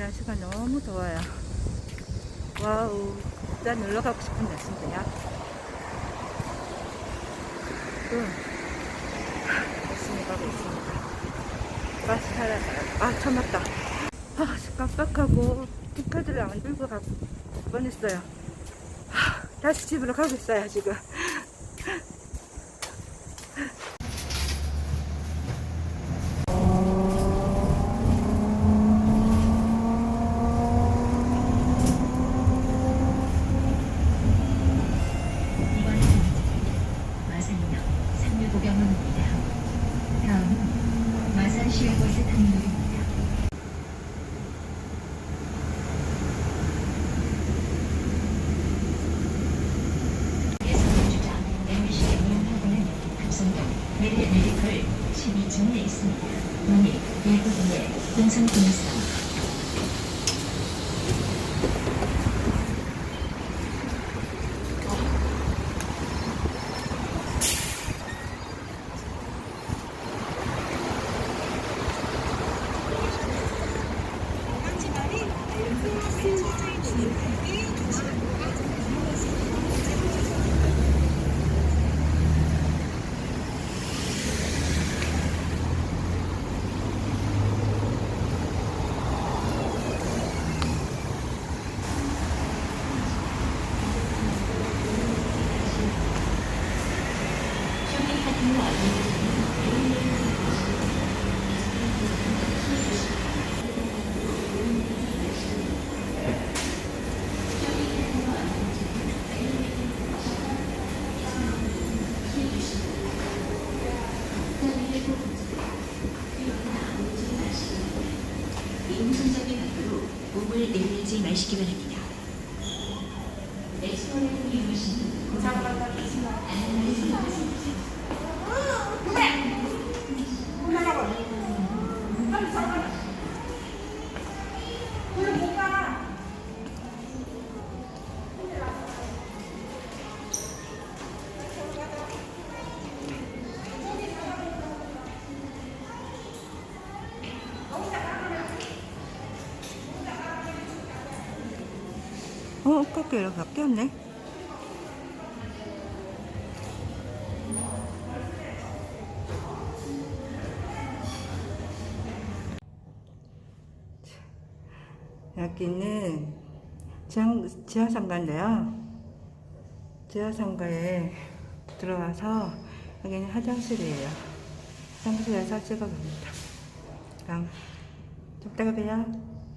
날씨가 너무 더워요. 와우, 진짜 놀러 가고 싶은 날씨인데요. 지금 열심히 가고 있습니다. 타러 가요. 아, 참았다. 아, 깜빡하고 티카드를 안 들고 가고 뻔했어요. 아, 다시 집으로 가고 있어요, 지금. 이번 마산역 상류구경로입니다. 다음은 마산 시외버스 터미널입니다. 예선주장 MBC의 운영하고는 합성동 메리 메디컬 12층에 있습니다. 문이 1부분에 동성동성 음성적인 말로 몸을 내밀지 마시기 바랍니다. 엑 이렇게 바뀌었네. 여기는 지하, 지하상가인데요. 지하상가에 들어와서 여기는 화장실이에요. 화장실에서 찍어봅니다. 그럼 좀 이따가 봬요.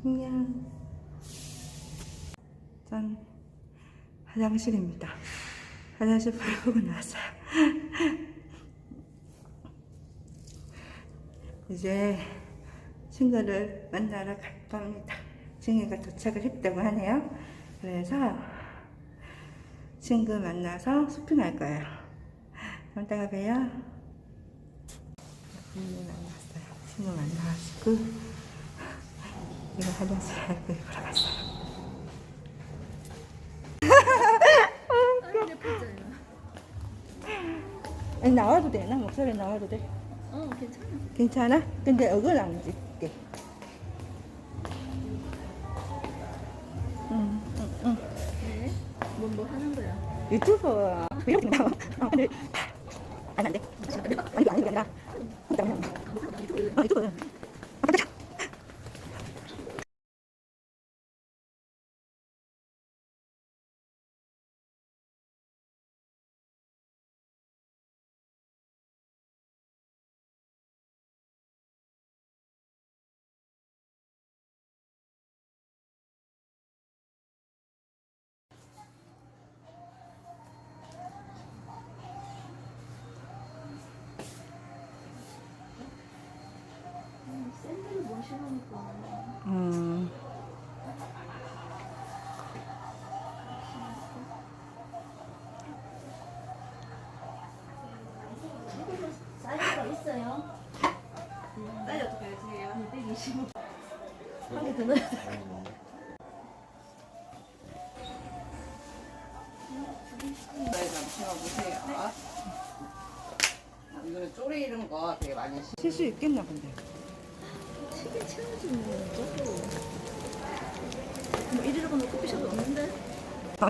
안녕. 짠 화장실입니다. 화장실 불 보고 나왔어요. 이제 친구를 만나러 갈 겁니다. 친구가 도착을 했다고 하네요. 그래서 친구 만나서 쇼핑할 거예요. 그럼 이따가 봬요. 친구 만났어요. 친구 만나가지고 이거 화장실 할 거예요. 보러 갔어요. 아니, 나와도 되나? 목소리 나와도 돼? 어, 괜찮아. 괜찮아? 근데 얼굴 안 찍게. 응, 응, 응. 네. 뭐, 뭐 하는 거야? 유튜버 이렇게 나와. 어, 근데 안 돼. 아니, 아니, 아니, 아니라. 잠깐만. 어, 유튜버. 아, 깜짝이야. 음. 사이즈 어떻게 되세요? 225. 한개 더 넣어야 돼. 보세요. 이거는 쪼리 이런 거 되게 많이 칠수 있겠나, 근데. 튀긴 채워주는 거죠? 뭐 이리로 놓고 피셔도 없는데. 짠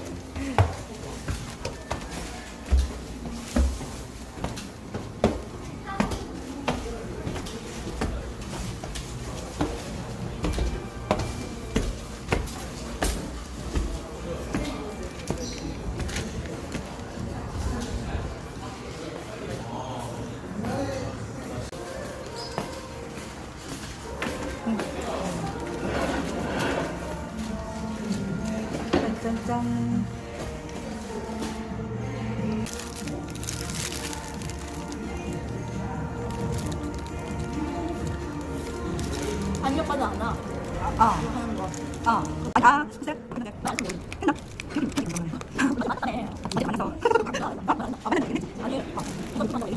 안녕까지 안 와. 아, 하는 거. 아, 아, 진짜? 근데 나 지금 끝나? 여기 여기 있는 거예요. 맞네. 어디 만나서? 아, 맞네. 아니, 이거 좀 하자.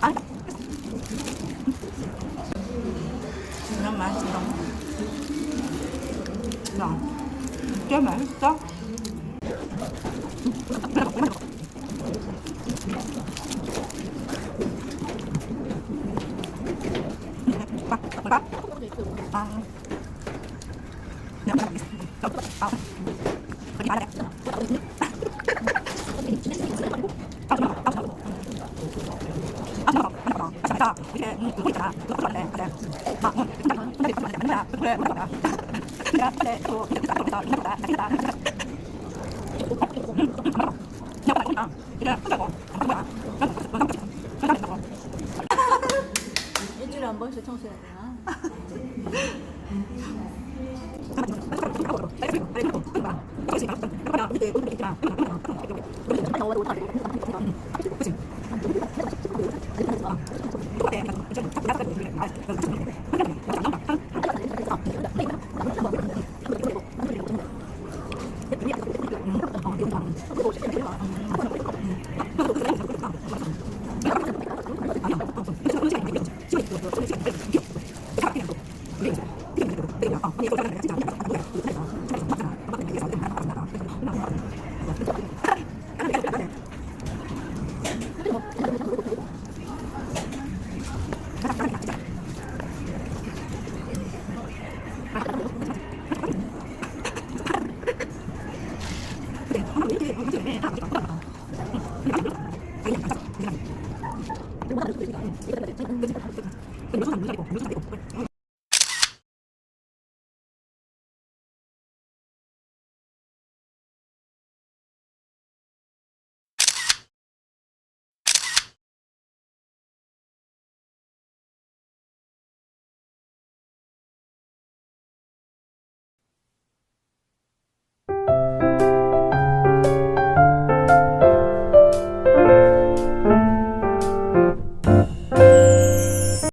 아, 진짜 맛있어. 야, 진짜 맛있어. 봐, 봐. 아. 아. 아, 아. 아, 아. 아, 음. 아, 음. 음, 음, 뭐, 뭐, 뭐. 일주일에 한 번씩 청소해야 되나? 음. 응.